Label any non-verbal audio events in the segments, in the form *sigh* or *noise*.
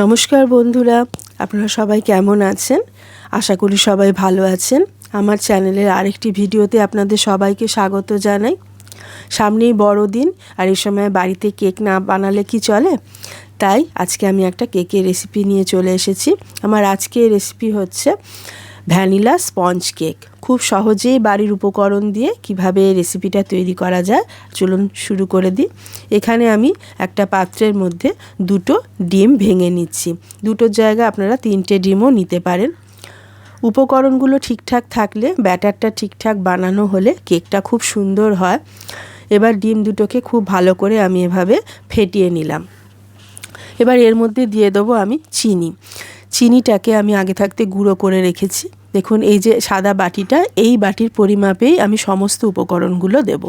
নমস্কার বন্ধুরা, আপনারা সবাই কেমন আছেন? আশা করি সবাই ভালো আছেন। আমার চ্যানেলের আরেকটি ভিডিওতে আপনাদের সবাইকে স্বাগত জানাই। সামনেই বড়দিন, আর এই সময় বাড়িতে কেক না বানালে কি চলে? তাই আজকে আমি একটা কেকের রেসিপি নিয়ে চলে এসেছি। আমার আজকে রেসিপি হচ্ছে ভ্যানিলা স্পঞ্জ কেক। খুব সহজেই বাড়ির উপকরণ দিয়ে কীভাবে রেসিপিটা তৈরি করা যায়, চলুন শুরু করে দিই। এখানে আমি একটা পাত্রের মধ্যে দুটো ডিম ভেঙে নিচ্ছি। দুটোর জায়গায় আপনারা তিনটে ডিমও নিতে পারেন। উপকরণগুলো ঠিকঠাক থাকলে, ব্যাটারটা ঠিকঠাক বানানো হলে কেকটা খুব সুন্দর হয়। এবার ডিম দুটোকে খুব ভালো করে আমি এভাবে ফেটিয়ে নিলাম। এবার এর মধ্যে দিয়ে দেবো আমি চিনি। চিনিটাকে আমি আগে থাকতে গুঁড়ো করে রেখেছি। দেখুন, এই যে সাদা বাটিটা, এই বাটির পরিমাপেই আমি সমস্ত উপকরণগুলো দেব।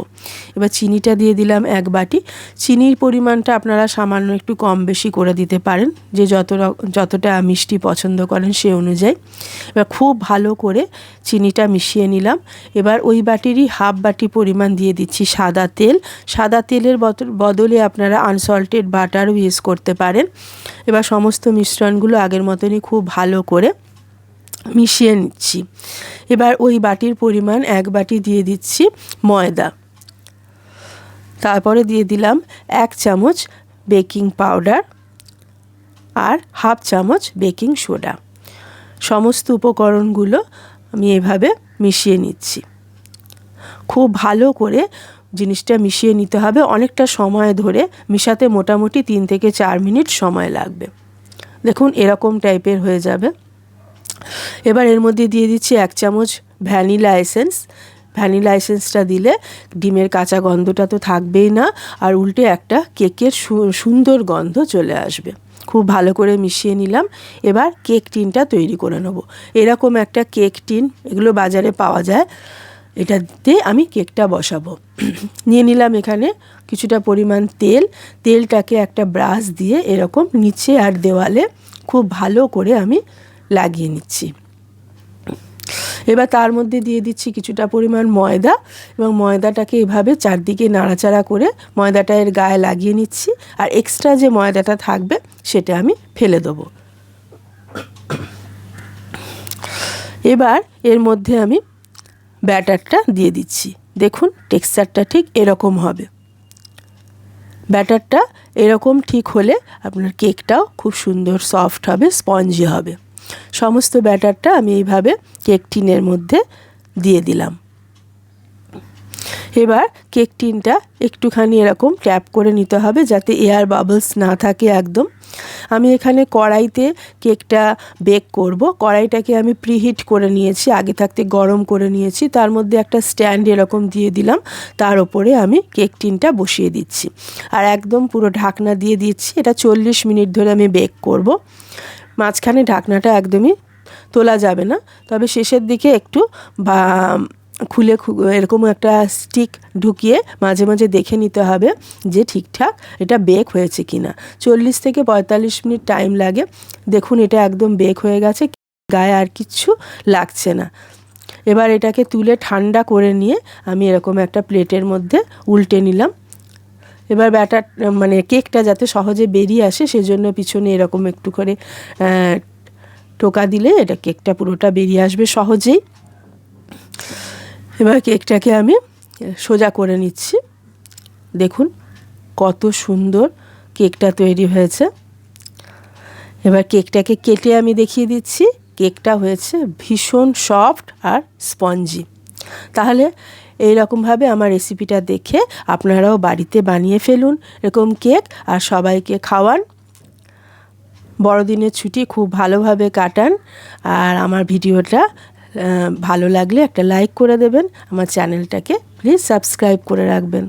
এবার চিনিটা দিয়ে দিলাম এক বাটি। চিনির পরিমাণটা আপনারা সামান্য একটু কম বেশি করে দিতে পারেন, যে যত যতটা মিষ্টি পছন্দ করেন সে অনুযায়ী। এবার খুব ভালো করে চিনিটা মিশিয়ে নিলাম। এবার ওই বাটিরই হাফ বাটি পরিমাণ দিয়ে দিচ্ছি সাদা তেল। সাদা তেলের বদলে আপনারা আনসল্টেড বাটারও ইউজ করতে পারেন। এবার সমস্ত মিশ্রণগুলো আগের মতনই খুব ভালো করে মিশিয়ে নিচ্ছি। এবার ওই বাটির পরিমাণ এক বাটি দিয়ে দিচ্ছি ময়দা। তারপরে দিয়ে দিলাম এক চামচ বেকিং পাউডার আর হাফ চামচ বেকিং সোডা। সমস্ত উপকরণগুলো আমি এভাবে মিশিয়ে নিচ্ছি। খুব ভালো করে জিনিসটা মিশিয়ে নিতে হবে। অনেকটা সময় ধরে মিশাতে মোটামুটি তিন থেকে চার মিনিট সময় লাগবে। দেখুন এরকম টাইপের হয়ে যাবে। এবার এর মধ্যে দিয়ে দিচ্ছি এক চামচ ভ্যানিলা এসেন্স। ভ্যানিলা এসেন্সটা দিলে ডিমের কাঁচা গন্ধটা তো থাকবেই না, আর উল্টে একটা কেকের সুন্দর গন্ধ চলে আসবে। খুব ভালো করে মিশিয়ে নিলাম। এবার কেক টিনটা তৈরি করে নেব। এরকম একটা কেক টিন, এগুলো বাজারে পাওয়া যায়। এটা এটাতে আমি কেকটা বসাবো। *clears throat* নিয়ে নিলাম এখানে কিছুটা পরিমাণ তেল। তেলটাকে একটা ব্রাশ দিয়ে এরকম নিচে আর দেওয়ালে খুব ভালো করে আমি লাগিয়ে নিচ্ছি। এবার তার মধ্যে দিয়ে দিচ্ছি কিছুটা পরিমাণ ময়দা এবং ময়দাটাকে এভাবে চারদিকে নাড়াচাড়া করে ময়দাটা এর গায়ে লাগিয়ে নিচ্ছি আর এক্সট্রা যে ময়দাটা থাকবে সেটা আমি ফেলে দেবো। এবার এর মধ্যে আমি ব্যাটারটা দিয়ে দিচ্ছি। দেখুন টেক্সচারটা ঠিক এরকম হবে। ব্যাটারটা এরকম ঠিক হলে আপনার কেকটাও খুব সুন্দর সফট হবে, স্পঞ্জি হবে। সমস্ত ব্যাটারটা আমি এইভাবে কেক টিনের মধ্যে দিয়ে দিলাম। এবার কেক টিনটা একটুখানি এরকম ট্যাপ করে নিতে হবে যাতে এয়ার বাবলস না থাকে একদম। আমি এখানে কড়াইতে কেকটা বেক করব। কড়াইটাকে আমি প্রিহিট করে নিয়েছি, আগে থাকতে গরম করে নিয়েছি। তার মধ্যে একটা স্ট্যান্ড এরকম দিয়ে দিলাম। তার ওপরে আমি কেক টিনটা বসিয়ে দিচ্ছি। আর একদম পুরো ঢাকনা দিয়ে দিচ্ছি। এটা চল্লিশ মিনিট ধরে আমি বেক করব। মাঝখানে ঢাকনাটা একদমই তোলা যাবে না। তবে শেষের দিকে একটু, বা, খুলে এরকম একটা স্টিক ঢুকিয়ে মাঝে মাঝে দেখে নিতে হবে যে ঠিকঠাক এটা বেক হয়েছে কি না চল্লিশ থেকে পঁয়তাল্লিশ মিনিট টাইম লাগে। দেখুন এটা একদম বেক হয়ে গেছে, গায়ে আর কিচ্ছু লাগছে না। এবার এটাকে তুলে ঠান্ডা করে নিয়ে আমি এরকম একটা প্লেটের মধ্যে উল্টে নিলাম। এবার ব্যাটার মানে কেকটা যাতে সহজে বেরিয়ে আসে, সেজন্য পিছনে এরকম একটু করে টোকা দিলে এটা কেকটা পুরোটা বেরিয়ে আসবে সহজেই। এবার কেকটাকে আমি সোজা করে নিচ্ছি। দেখুন কত সুন্দর কেকটা তৈরি হয়েছে। এবার কেকটাকে কেটে আমি দেখিয়ে দিচ্ছি। কেকটা হয়েছে ভীষণ সফট আর স্পঞ্জি। তাহলে এই রকমভাবে আমার রেসিপিটা দেখে আপনারাও বাড়িতে বানিয়ে ফেলুন এরকম কেক আর সবাইকে খাওয়ান। বড়দিনের ছুটি খুব ভালোভাবে কাটান আর আমার ভিডিওটা ভালো লাগলে একটা লাইক করে দেবেন। আমার চ্যানেলটাকে প্লিজ সাবস্ক্রাইব করে রাখবেন।